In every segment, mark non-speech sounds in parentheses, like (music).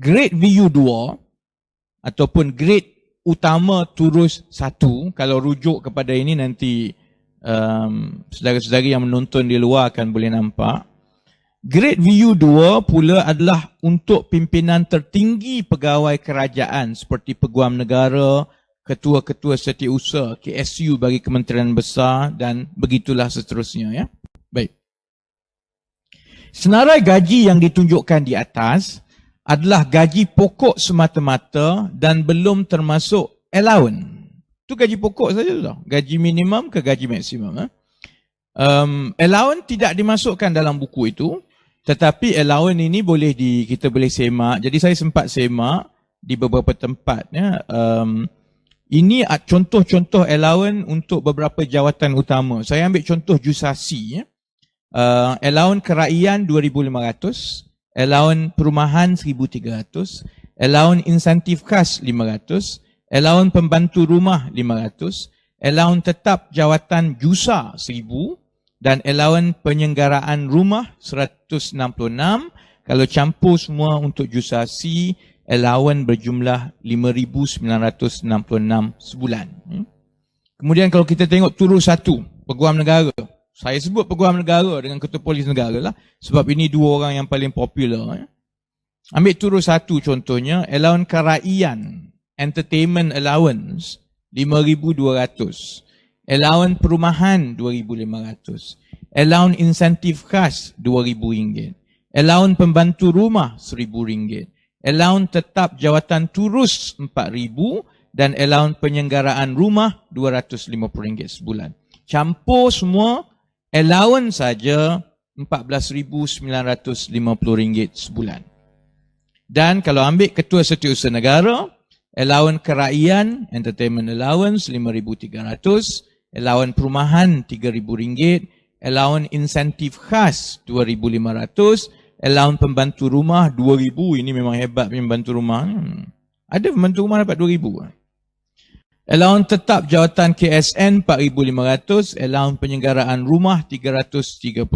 grade VU2 ataupun grade utama turus 1 kalau rujuk kepada ini nanti um, saudara-saudari yang menonton di luar akan boleh nampak grade VU2 pula adalah untuk pimpinan tertinggi pegawai kerajaan seperti peguam negara, ketua-ketua setiausaha, KSU bagi kementerian besar dan begitulah seterusnya ya. Baik. Senarai gaji yang ditunjukkan di atas adalah gaji pokok semata-mata dan belum termasuk allowance. Itu gaji pokok saja tu. Gaji minimum ke gaji maksimum. Eh? Um, allowance tidak dimasukkan dalam buku itu. Tetapi allowance ini boleh di kita boleh semak. Jadi saya sempat semak di beberapa tempat. Ya. Um, ini contoh-contoh allowance untuk beberapa jawatan utama. Saya ambil contoh Jusasi. Ya uh, allowance keraian 2500 allowance perumahan 1300 allowance insentif khas 500 allowance pembantu rumah 500 allowance tetap jawatan jusa 1000 dan allowance penyenggaraan rumah 166 kalau campur semua untuk jusasi allowance berjumlah 5966 sebulan. Hmm? kemudian kalau kita tengok turun satu peguam negara saya sebut peguam negara dengan ketua polis negara lah. Sebab ini dua orang yang paling popular. Ya. Ambil turun satu contohnya. Allowance keraian. Entertainment allowance. 5,200. Allowance perumahan. 2,500. Allowance insentif khas. 2,000 ringgit. Allowance pembantu rumah. 1,000 ringgit. Allowance tetap jawatan turus. 4,000. Dan allowance penyenggaraan rumah. 250 ringgit sebulan. Campur semua allowance saja RM14,950 sebulan. Dan kalau ambil ketua setiausaha negara, allowance keraian, entertainment allowance RM5,300, allowance perumahan RM3,000, allowance insentif khas RM2,500, allowance pembantu rumah RM2,000, ini memang hebat pembantu rumah. Hmm. Ada pembantu rumah dapat RM2,000. Allowance tetap jawatan KSN 4,500, allowance penyenggaraan rumah 333.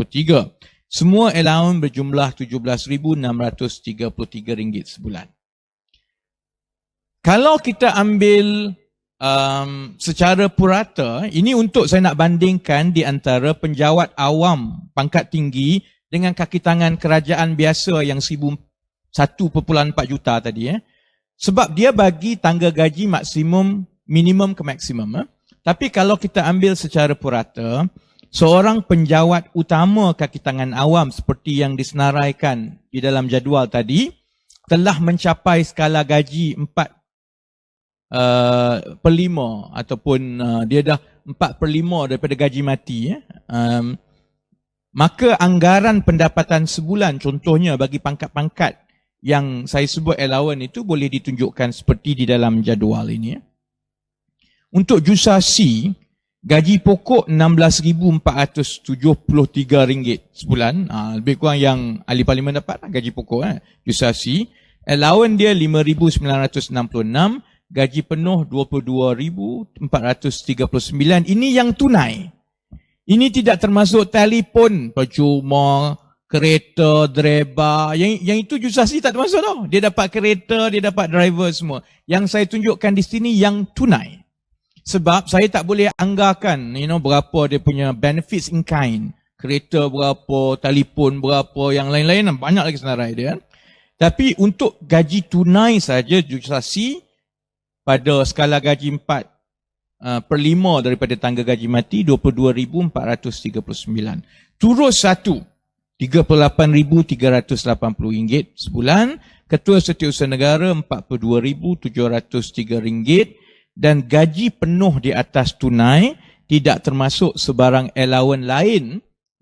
Semua allowance berjumlah 17,633 ringgit sebulan. Kalau kita ambil um, secara purata, ini untuk saya nak bandingkan di antara penjawat awam pangkat tinggi dengan kaki tangan kerajaan biasa yang 1.4 juta tadi. Eh. Sebab dia bagi tangga gaji maksimum minimum ke maksimum. Eh? Tapi kalau kita ambil secara purata, seorang penjawat utama kaki tangan awam seperti yang disenaraikan di dalam jadual tadi, telah mencapai skala gaji 4 uh, per 5 ataupun uh, dia dah 4 per 5 daripada gaji mati. Eh? Um, maka anggaran pendapatan sebulan contohnya bagi pangkat-pangkat yang saya sebut allowance itu boleh ditunjukkan seperti di dalam jadual ini. Eh? Untuk jusasi, gaji pokok RM16,473 sebulan. Ha, lebih kurang yang ahli parlimen dapat lah, gaji pokok. Eh, jusasi. Allowance dia RM5,966. Gaji penuh RM22,439. Ini yang tunai. Ini tidak termasuk telefon, percuma, kereta, driver. Yang yang itu jusasi tak termasuk tau. Dia dapat kereta, dia dapat driver semua. Yang saya tunjukkan di sini yang tunai. Sebab saya tak boleh anggarkan you know berapa dia punya benefits in kind. Kereta berapa, telefon berapa, yang lain-lain banyak lagi senarai dia. Tapi untuk gaji tunai saja jusasi pada skala gaji 4 uh, per 5 daripada tangga gaji mati 22,439. Turus satu RM38,380 sebulan. Ketua Setiausaha Negara RM42,703 dan gaji penuh di atas tunai tidak termasuk sebarang allowance lain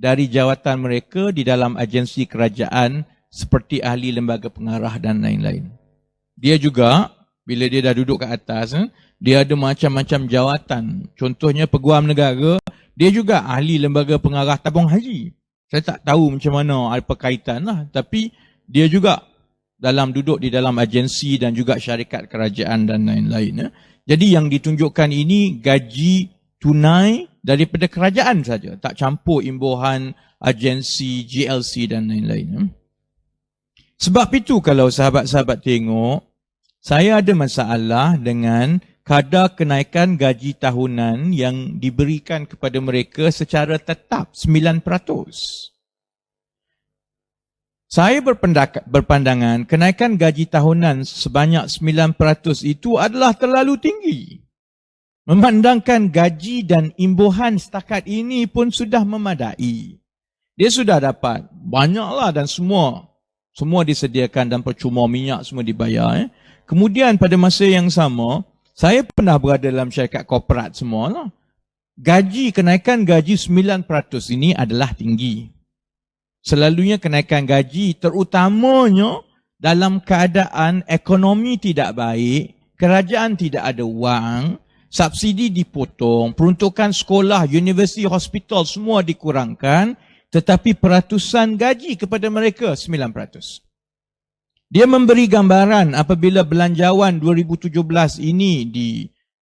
dari jawatan mereka di dalam agensi kerajaan seperti ahli lembaga pengarah dan lain-lain. Dia juga bila dia dah duduk ke atas, eh, dia ada macam-macam jawatan. Contohnya peguam negara, dia juga ahli lembaga pengarah tabung haji. Saya tak tahu macam mana apa kaitan lah. Tapi dia juga dalam duduk di dalam agensi dan juga syarikat kerajaan dan lain-lain. Jadi yang ditunjukkan ini gaji tunai daripada kerajaan saja, tak campur imbuhan agensi, GLC dan lain-lain. Hmm. Sebab itu kalau sahabat-sahabat tengok, saya ada masalah dengan kadar kenaikan gaji tahunan yang diberikan kepada mereka secara tetap 9%. Saya berpandangan kenaikan gaji tahunan sebanyak 9% itu adalah terlalu tinggi. Memandangkan gaji dan imbuhan setakat ini pun sudah memadai. Dia sudah dapat banyaklah dan semua semua disediakan dan percuma minyak semua dibayar. Eh. Kemudian pada masa yang sama, saya pernah berada dalam syarikat korporat semua. Gaji, kenaikan gaji 9% ini adalah tinggi. Selalunya kenaikan gaji terutamanya dalam keadaan ekonomi tidak baik, kerajaan tidak ada wang, subsidi dipotong, peruntukan sekolah, universiti, hospital semua dikurangkan tetapi peratusan gaji kepada mereka 9%. Dia memberi gambaran apabila belanjawan 2017 ini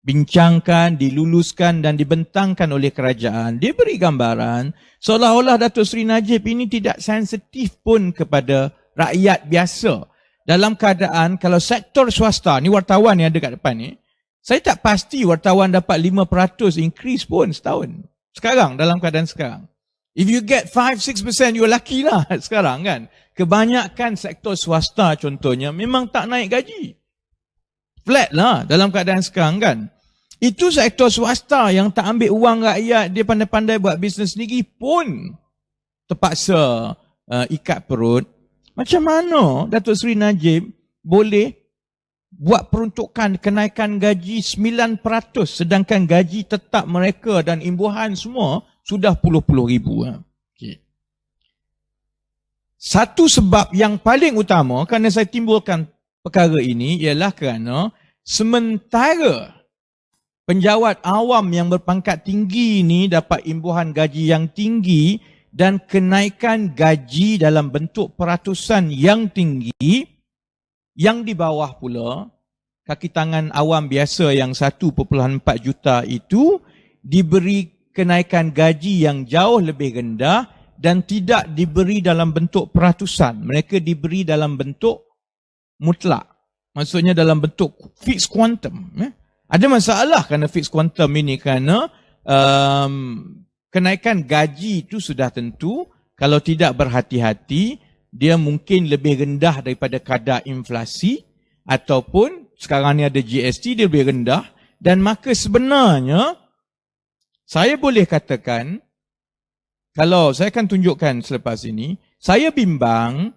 dibincangkan, diluluskan dan dibentangkan oleh kerajaan. Dia beri gambaran seolah-olah Datuk Seri Najib ini tidak sensitif pun kepada rakyat biasa. Dalam keadaan kalau sektor swasta, ni wartawan yang ada kat depan ni, saya tak pasti wartawan dapat 5% increase pun setahun. Sekarang, dalam keadaan sekarang. If you get 5-6% you're lucky lah (laughs) sekarang kan. Kebanyakan sektor swasta contohnya memang tak naik gaji. Flat lah dalam keadaan sekarang kan. Itu sektor swasta yang tak ambil uang rakyat dia pandai-pandai buat bisnes sendiri pun terpaksa uh, ikat perut. Macam mana Datuk Seri Najib boleh buat peruntukan kenaikan gaji 9% sedangkan gaji tetap mereka dan imbuhan semua sudah puluh-puluh ribu. Ha. Okay. Satu sebab yang paling utama kerana saya timbulkan perkara ini ialah kerana sementara penjawat awam yang berpangkat tinggi ini dapat imbuhan gaji yang tinggi dan kenaikan gaji dalam bentuk peratusan yang tinggi, yang di bawah pula, kaki tangan awam biasa yang 1.4 juta itu diberi kenaikan gaji yang jauh lebih rendah dan tidak diberi dalam bentuk peratusan. Mereka diberi dalam bentuk mutlak. Maksudnya dalam bentuk fixed quantum. Eh? Ada masalah kerana fixed quantum ini kerana um, kenaikan gaji itu sudah tentu. Kalau tidak berhati-hati, dia mungkin lebih rendah daripada kadar inflasi ataupun sekarang ni ada GST dia lebih rendah dan maka sebenarnya saya boleh katakan kalau saya akan tunjukkan selepas ini saya bimbang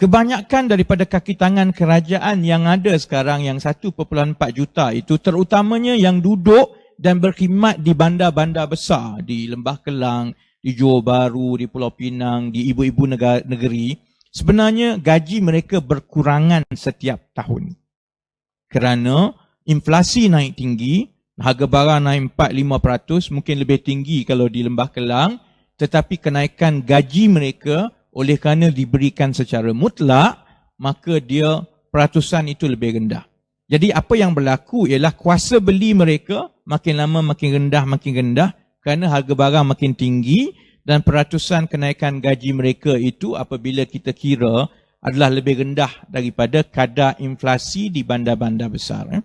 kebanyakan daripada kaki tangan kerajaan yang ada sekarang yang 1.4 juta itu terutamanya yang duduk dan berkhidmat di bandar-bandar besar di Lembah Kelang, di Johor Bahru, di Pulau Pinang, di ibu-ibu negeri, sebenarnya gaji mereka berkurangan setiap tahun. Kerana inflasi naik tinggi, harga barang naik 4-5%, mungkin lebih tinggi kalau di Lembah Kelang, tetapi kenaikan gaji mereka oleh kerana diberikan secara mutlak, maka dia peratusan itu lebih rendah. Jadi apa yang berlaku ialah kuasa beli mereka makin lama makin rendah makin rendah kerana harga barang makin tinggi dan peratusan kenaikan gaji mereka itu apabila kita kira adalah lebih rendah daripada kadar inflasi di bandar-bandar besar. Eh.